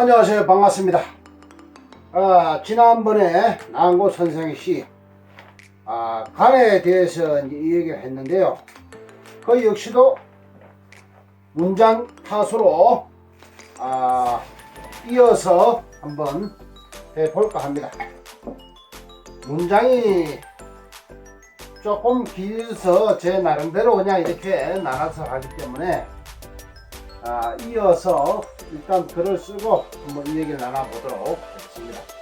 안녕하세요. 반갑습니다. 아, 지난번에 나한고 선생이 아, 간에 대해서 이제 이 얘기를 했는데요. 그 역시도 문장 타수로 아, 이어서 한번 해볼까 합니다. 문장이 조금 길서 제 나름대로 그냥 이렇게 나눠서 하기 때문에 아, 이어서 일단 글을 쓰고 한번 이 얘기를 나눠보도록 하겠습니다.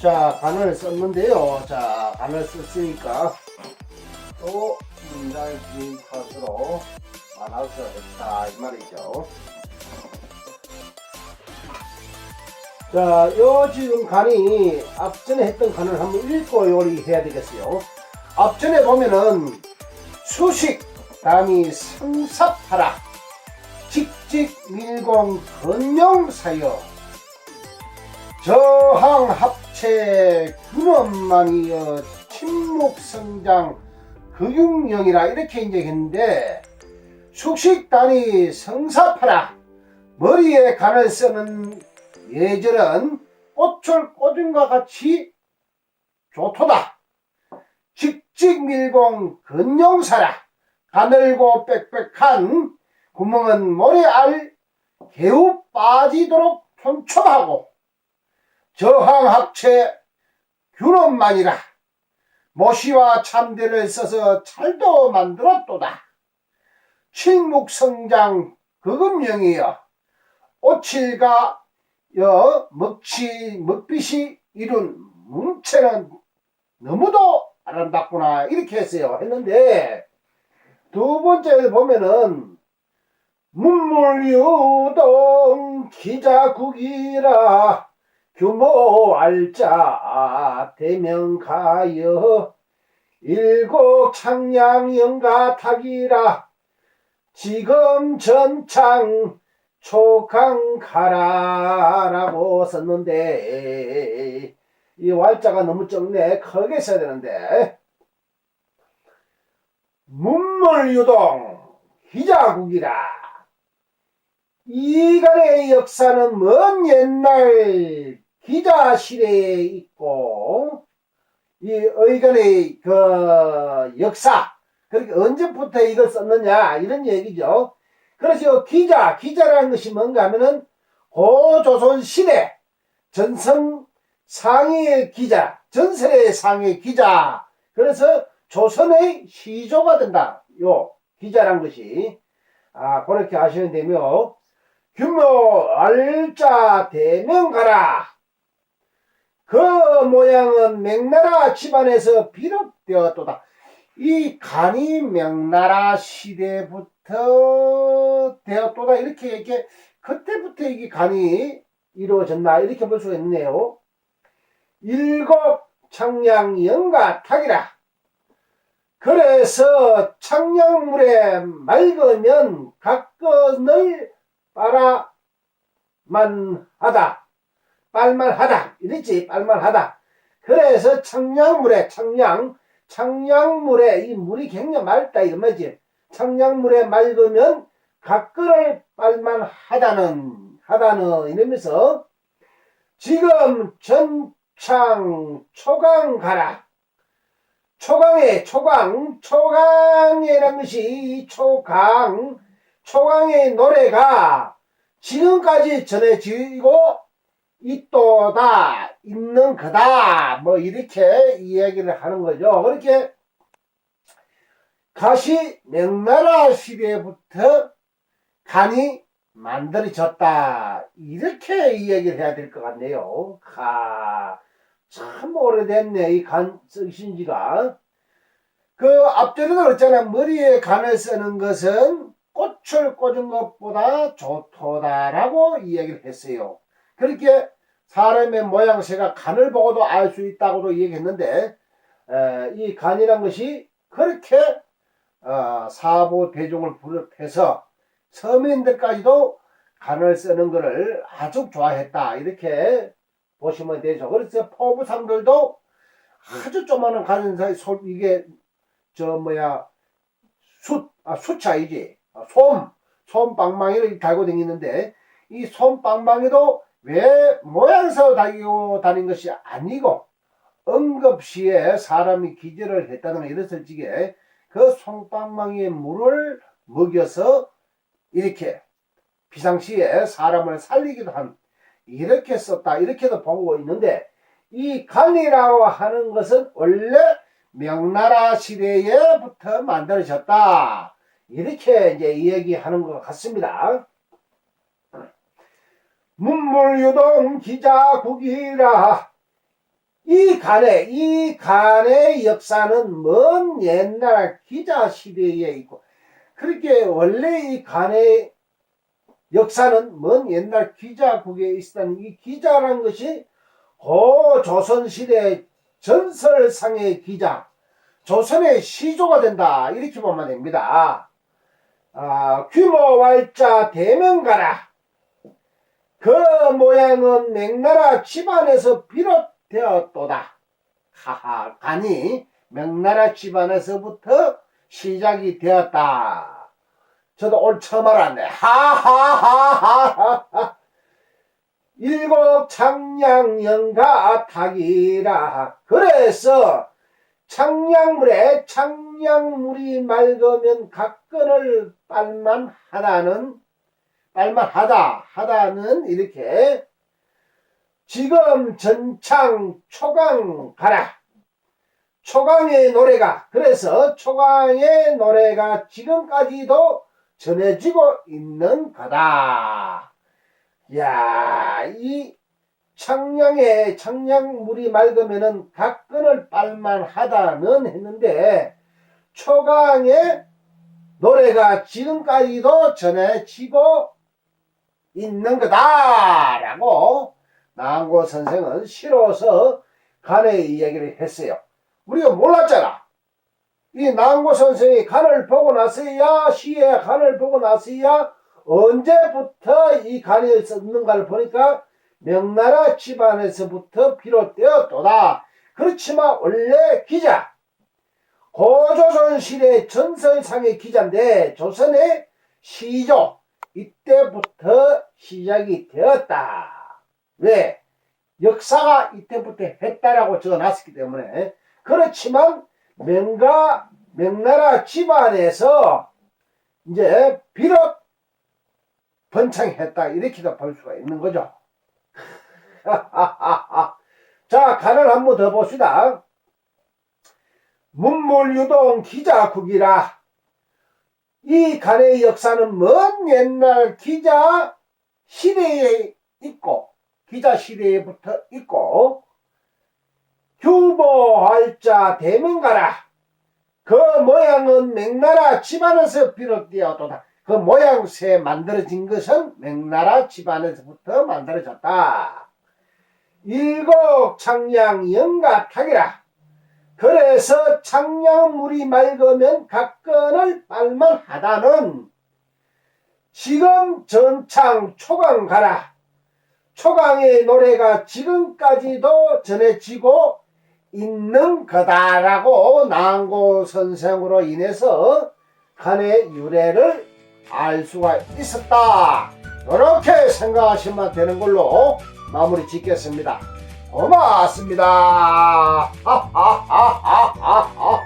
자, 간을 썼는데요. 자, 간을 썼으니까 또 문장의 긴 컷으로 했다 이 말이죠. 자, 요 지금 간이 앞전에 했던 간을 한번 읽고 요리해야 되겠어요. 앞전에 보면은 수식, 다음이 성삽하라, 직직, 밀공, 건명사여, 저항, 합 체, 균원만이여, 침묵, 성장, 극육령이라 이렇게 이제 했는데 숙식, 단위, 성삽하라, 머리에 간을 쓰는 예절은 꽃을 꽂음과 같이 좋도다. 직직 밀공 근용사라 가늘고 빽빽한 구멍은 모래알 개우 빠지도록 촘촘하고 저항합체 균원만이라 모시와 참대를 써서 찰도 만들었도다. 칠묵성장 극음령이여 오칠과 여 먹치 먹빛이 이룬 문체는 너무도 아름답구나 이렇게 했어요 했는데 두 번째 보면은 문물유동 기자국이라 규모 알자 대명가여 일곡 창양 영가탁이라. 지금 전창 초강 가라라고 썼는데 이 왈자가 너무 적네. 크게 써야 되는데. 문물유동 기자국이라. 이간의 역사는 먼 옛날 기자 시대에 있고 이 의간의 그 역사 그렇게 언제부터 이걸 썼느냐 이런 얘기죠. 그래서 기자 기자라는 것이 뭔가 하면은 고조선 시대 전성 상의 기자 전설의 상의 기자 그래서 조선의 시조가 된다. 요 기자란 것이 아 그렇게 하시면 되며 규모 알자 대명 가라. 그 모양은 명나라 집안에서 비롯되었도다. 이 간이 명나라 시대부터 되었도다. 이렇게 이렇게 그때부터 이게 간이 이루어졌나 이렇게 볼 수가 있네요. 일곱 창량 영가 탁이라. 그래서 창량물에 맑으면 각건을 빨아만 하다. 빨만하다. 이랬지. 빨만하다. 그래서 청량물에 청량 청량물에 이 물이 굉장히 맑다 이거 뭐지? 청량물에 맑으면 각거를 빨만하다는 하다는 이러면서 지금 전창 초강 가라. 초강의 초강, 초강이라는 것이 이 초강, 초강의 노래가 지금까지 전해지고 있도다, 있는 거다, 뭐 이렇게 이야기를 하는 거죠. 그렇게 가시 명나라 시대부터 간이 만들어졌다. 이렇게 이야기를 해야 될 것 같네요. 하, 참 오래됐네, 이 간 쓰신 지가. 그 앞전에도 그랬잖아. 머리에 간을 쓰는 것은 꽃을 꽂은 것보다 좋도다라고 이야기를 했어요. 그렇게 사람의 모양새가 간을 보고도 알 수 있다고도 얘기했는데, 에, 이 간이란 것이 그렇게 어, 사부 대종을 비롯해서 서민들까지도 간을 쓰는 것을 아주 좋아했다. 이렇게 보시면 되죠. 그래서 포부상들도 아주 조그마한 간은 사이 솔 이게 저 뭐야 숫, 아, 수차이지. 아, 솜, 솜방망이를 달고 다니는데 이 솜방망이도 왜 모양새로 달고 다닌 것이 아니고 응급시에 사람이 기절을 했다든가 이랬을 적에 그 솜방망이에 물을 먹여서 이렇게 비상시에 사람을 살리기도 한 이렇게 썼다 이렇게도 보고 있는데 이 간이라고 하는 것은 원래 명나라 시대에부터 만들어졌다 이렇게 이제 이야기하는 것 같습니다. 문물유동 기자국이라 이 간의 이 간의 역사는 먼 옛날 기자 시대에 있고 그렇게 원래 이 간의 역사는 먼 옛날 기자국에 있었다는 이 기자라는 것이 고 조선시대 전설상의 기자, 조선의 시조가 된다. 이렇게 보면 됩니다. 아, 규모 활자 대명가라. 그 모양은 명나라 집안에서 비롯되었도다. 하하, 간이 명나라 집안에서부터 시작이 되었다. 저도 오늘 처음 알았네. 하하하하하. 일곱 창량연가 탁이라. 그래서 창량물에 창량물이 맑으면 각건을 빨만 하다는 빨만 하다 하다는 이렇게 지금 전창 초강 가라. 초강의 노래가 그래서 초강의 노래가 지금까지도 전해지고 있는 거다. 야, 이 창량에 창량물이 맑으면은 각건을 빨만 하다는 했는데 초강의 노래가 지금까지도 전해지고 있는 거다라고 나한고 선생은 실어서 간의 이야기를 했어요. 우리가 몰랐잖아. 이 나한고 선생이 간을 보고 나서야 시에 간을 보고 나서야 언제부터 이 간이 썼는가를 보니까 명나라 집안에서부터 비롯되었도다. 그렇지만 원래 기자 고조선 시대 전설상의 기자인데 조선의 시조 이때부터 시작이 되었다. 왜? 역사가 이때부터 했다라고 적어놨기 때문에 그렇지만 명가 명나라 집안에서 이제 비롯 번창했다 이렇게도 볼 수가 있는 거죠. 자, 간을 한 번 더 봅시다. 문물유동 기자국이라 이 간의 역사는 먼 옛날 기자 시대에 있고 기자 시대부터 있고 규보할 자 대명가라 그 모양은 명나라 집안에서 비롯되었도다. 그 모양새 만들어진 것은 명나라 집안에서부터 만들어졌다. 일곱 창량 영가탁이라. 그래서 창량물이 맑으면 각건을 빨만 하다는 지금 전창 초강 가라. 초강의 노래가 지금까지도 전해지고 있는 거다라고 나한고 선생으로 인해서 간의 유래를 알 수가 있었다. 그렇게 생각하시면 되는 걸로 마무리 짓겠습니다. 고맙습니다. 하하하하하하.